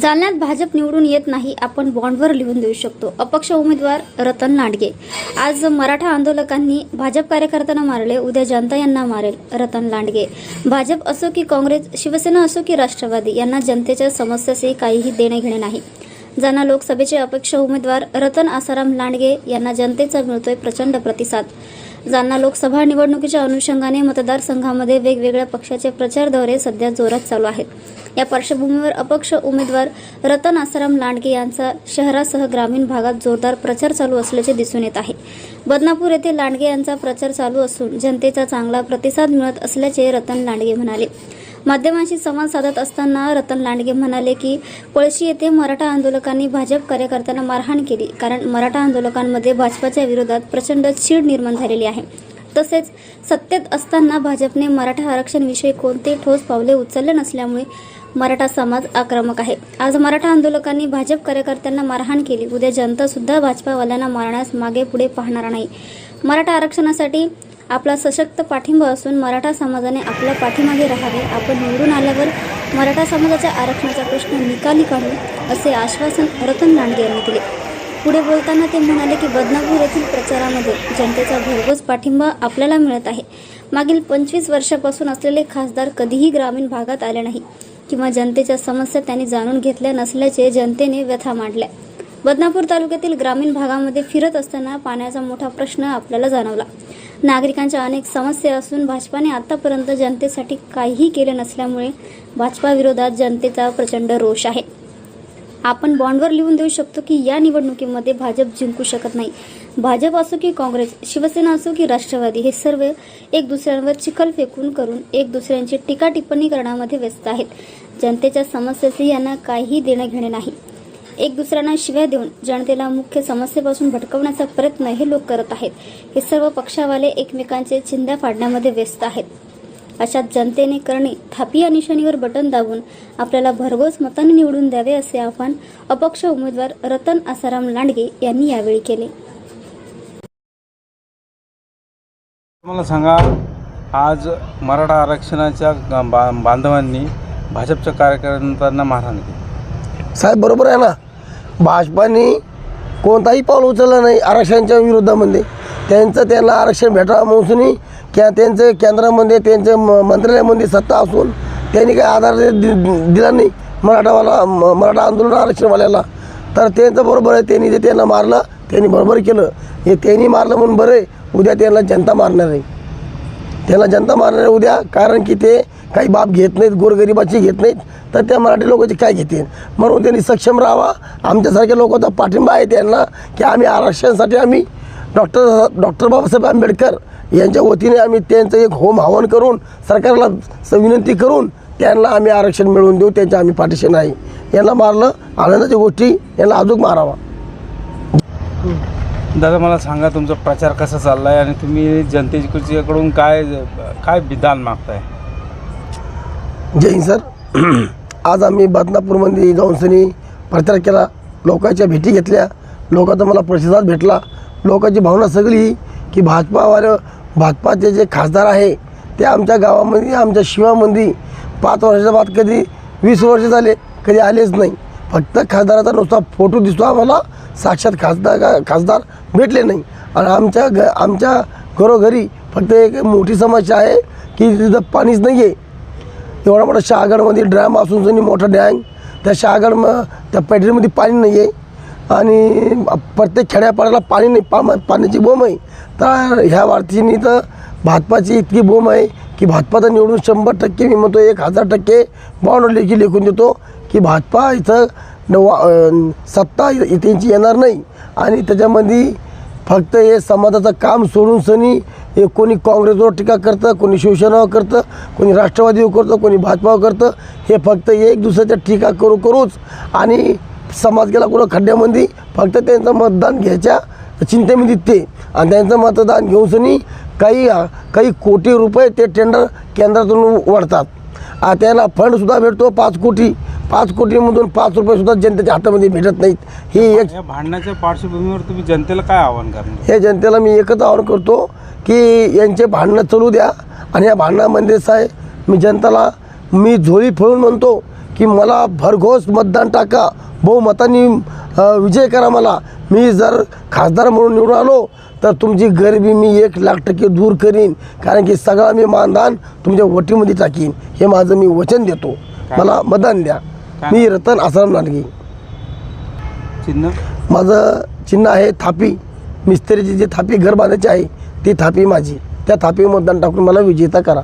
जालन्यात भाजप निवडून येत नाही आपण बॉन्डवर लिहून देऊ शकतो. अपक्ष उमेदवार रतन लांडगे आज मराठा आंदोलकांनी भाजप कार्यकर्त्यांना मारले उद्या जनता यांना मारेल रतन लांडगे भाजप असो की काँग्रेस शिवसेना असो की राष्ट्रवादी यांना जनतेच्या समस्याशी काहीही देणे घेणे नाही. ज्यांना लोकसभेचे अपक्ष उमेदवार रतन आसाराम लांडगे यांना जनतेचा मिळतोय प्रचंड प्रतिसाद. जालना लोकसभा निवडणुकीच्या अनुषंगाने मतदारसंघामध्ये वेगवेगळ्या पक्षाचे प्रचार दौरे सध्या जोरात चालू आहेत. या पार्श्वभूमीवर अपक्ष उमेदवार रतन आसाराम लांडगे यांचा शहरासह ग्रामीण भागात जोरदार प्रचार चालू असल्याचे दिसून येत आहे. बदनापूर येथे लांडगे यांचा प्रचार चालू असून जनतेचा चांगला प्रतिसाद मिळत असल्याचे रतन लांडगे म्हणाले. माध्यमांशी संवाद साधत असताना रतन लांडगे म्हणाले की पळशी येथे मराठा आंदोलकांनी भाजप कार्यकर्त्यांना मारहाण केली कारण मराठा आंदोलकांमध्ये भाजपाच्या विरोधात प्रचंड चीड निर्माण झालेली आहे. तसेच सत्तेत असताना भाजपने मराठा आरक्षणविषयी कोणते ठोस पावले उचलले नसल्यामुळे मराठा समाज आक्रमक आहे. आज मराठा आंदोलकांनी भाजप कार्यकर्त्यांना मारहाण केली. उद्या जनता सुद्धा भाजपावाल्यांना मारण्यास मागे पुढे पाहणार नाही. मराठा आरक्षणासाठी आपला सशक्त पाठिंबा असून मराठा समाजाने आपल्या पाठीमागे राहावे आपण निवडून आल्यावर मराठा समाजाच्या आरक्षणाचा प्रश्न निकाली काढू असे आश्वासन रतन लांडगे यांनी दिले. पुढे बोलताना ते म्हणाले की बदनापूर येथील प्रचारामध्ये जनतेचा भरघोस पाठिंबा आपल्याला मिळत आहे. मागील पंचवीस वर्षापासून असलेले खासदार कधीही ग्रामीण भागात आले नाही. किंवा जनतेच्या समस्या त्यांनी जाणून घेतल्या नसल्याचे जनतेने व्यथा मांडल्या. बदनापूर तालुक्यातील ग्रामीण भागामध्ये फिरत असताना पाण्याचा मोठा प्रश्न आपल्याला जाणवला. नागरिकांच्या अनेक समस्या असून भाजपाने आतापर्यंत जनतेसाठी काहीही केले नसल्यामुळे भाजपा विरोधात जनतेचा प्रचंड रोष आहे. आपण बॉन्डवर लिहून देऊ शकतो की या निवडणुकीमध्ये भाजप जिंकू शकत नाही. भाजप असो की काँग्रेस शिवसेना असो की राष्ट्रवादी हे सर्व एक दुसऱ्यांवर चिखल फेकून करून एक दुसऱ्यांची टीका टिप्पणी करण्यामध्ये व्यस्त आहेत. जनतेच्या समस्येचे यांना काहीही देणं घेणे नाही. एक दुसऱ्यांना शिव्या देऊन जनतेला मुख्य समस्येपासून भटकवण्याचा प्रयत्न हे लोक करत आहेत. हे सर्व पक्षावाले एकमेकांचे चिंध्या फाडण्यामध्ये व्यस्त आहेत. अशा जनतेने करणे थापी या निशाणीवर बटन दाबून आपल्याला भरघोस मताने निवडून द्यावे असे आवाहन अपक्ष उमेदवार रतन आसाराम लांडगे यांनी यावेळी केले. मला सांगा आज मराठा आरक्षणाच्या बा बांधवांनी भाजपच्या कार्यकर्त्यांना मारहाण केली. साहेब बरोबर आहे ना? भाजपाने कोणताही पाऊल उचललं नाही आरक्षणाच्या विरोधामध्ये. त्यांचं त्यांना आरक्षण भेटावं म्हणून क्या त्यांचं केंद्रामध्ये त्यांचं म मंत्रालयामध्ये सत्ता असून त्यांनी काही आधार दि- दिला नाही मराठावाला मराठा आंदोलन आरक्षणवाल्याला. तर त्यांचं बरोबर आहे त्यांनी जे त्यांना मारलं त्यांनी बरोबर केलं. हे त्यांनी मारलं म्हणून बरं आहे. उद्या त्यांना जनता मारणार आहे. त्याला जनता मारणार आहे उद्या. कारण की ते काही बाप घेत नाहीत गोरगरिबाची घेत नाहीत. तर त्या मराठी लोकांचे काय घेतील? म्हणून त्यांनी सक्षम राहावा. आमच्यासारख्या लोकांचा पाठिंबा आहे त्यांना की आम्ही आरक्षणासाठी आम्ही डॉक्टर डॉक्टर बाबासाहेब आंबेडकर यांच्या वतीने आम्ही त्यांचं एक होम हवन करून सरकारला स- विनंती करून त्यांना आम्ही आरक्षण मिळवून देऊ. त्यांच्या आम्ही पाठीशी नाही. यांना मारलं. आनंदाच्या गोष्टी यांना अजून मारावा. दादा मला सांगा तुमचा प्रचार कसा चालला आहे आणि तुम्ही जनतेकडून काय काय विधान मागताय? जय हिंद सर. आज आम्ही बदनापूरमध्ये जाऊन सनी प्रचार केला. लोकांच्या भेटी घेतल्या. लोकांचा मला प्रतिसाद भेटला. लोकांची भावना सगळी की भाजपावर भाजपाचे जे खासदार आहे ते आमच्या गावामध्ये आमच्या शिवामध्ये पाच वर्षाच्या बाद कधी वीस वर्ष झाले कधी आलेच नाही. फक्त खासदाराचा नुसता फोटो दिसतो आम्हाला साक्षात खासदार खासदार भेटले नाही. आणि आमच्या घ आमच्या घरोघरी फक्त एक मोठी समस्या आहे की तिथं पाणीच नाही आहे एवढा मोठा शहागडमध्ये ड्रॅम असून सुनी मोठा डॅम. त्या शहागड मग त्या पॅटरीमध्ये पाणी नाही आहे आणि प्रत्येक खेड्यापाड्याला पाणी नाही. पा पाण्याची बोंब आहे. तर ह्या वार्तीनी तर भाजपाची इतकी बोंब आहे की भाजपाचा निवडून शंभर टक्के मी म्हणतो एक हजार टक्के बावन्न लेखी लिखून देतो. की भाजपा इथं नवा सत्ता त्यांची येणार नाही. आणि त्याच्यामध्ये फक्त हे समाजाचं काम सोडून सनी हे कोणी काँग्रेसवर टीका करतं कोणी शिवसेनावर करतं कोणी राष्ट्रवादीवर करतं कोणी भाजपावर करतं हे फक्त एक दुसऱ्याच्या टीका करू करूच. आणि समाज गेला कुठं? खड्ड्यामध्ये. फक्त त्यांचं मतदान घ्यायच्या चिंतेमध्ये ते. आणि त्यांचं मतदान घेऊन सनी काही काही कोटी रुपये ते टेंडर केंद्रातून वाढतात. त्याला त्यांना फंडसुद्धा भेटतो पाच कोटी. पाच कोटीमधून पाच रुपयेसुद्धा जनतेच्या हातामध्ये भेटत नाहीत. ही एक या भांडणाच्या पार्श्वभूमीवर तुम्ही जनतेला काय आव्हान करणार? हे जनतेला मी एकच आवाहन करतो की यांचे भांडणं चालू द्या आणि या भांडणामध्ये साहेब मी जनताला मी झोळी फळून म्हणतो की मला भरघोस मतदान टाका बहुमताने विजय करा मला. मी जर खासदार म्हणून निवडून आलो तर तुमची गरिबी मी एक लाख टक्के दूर करीन कारण की सगळा मी मानधन तुमच्या वटीमध्ये टाकीन. हे माझं मी वचन देतो. मला मतदान द्या. मी रतन आसाराम लांडगे चिन्ह? माझं चिन्ह आहे थापी. मिस्त्रीची जी थापी घर बांधायची आहे ती थापी माझी. त्या थापी मतदान टाकून मला विजेता करा.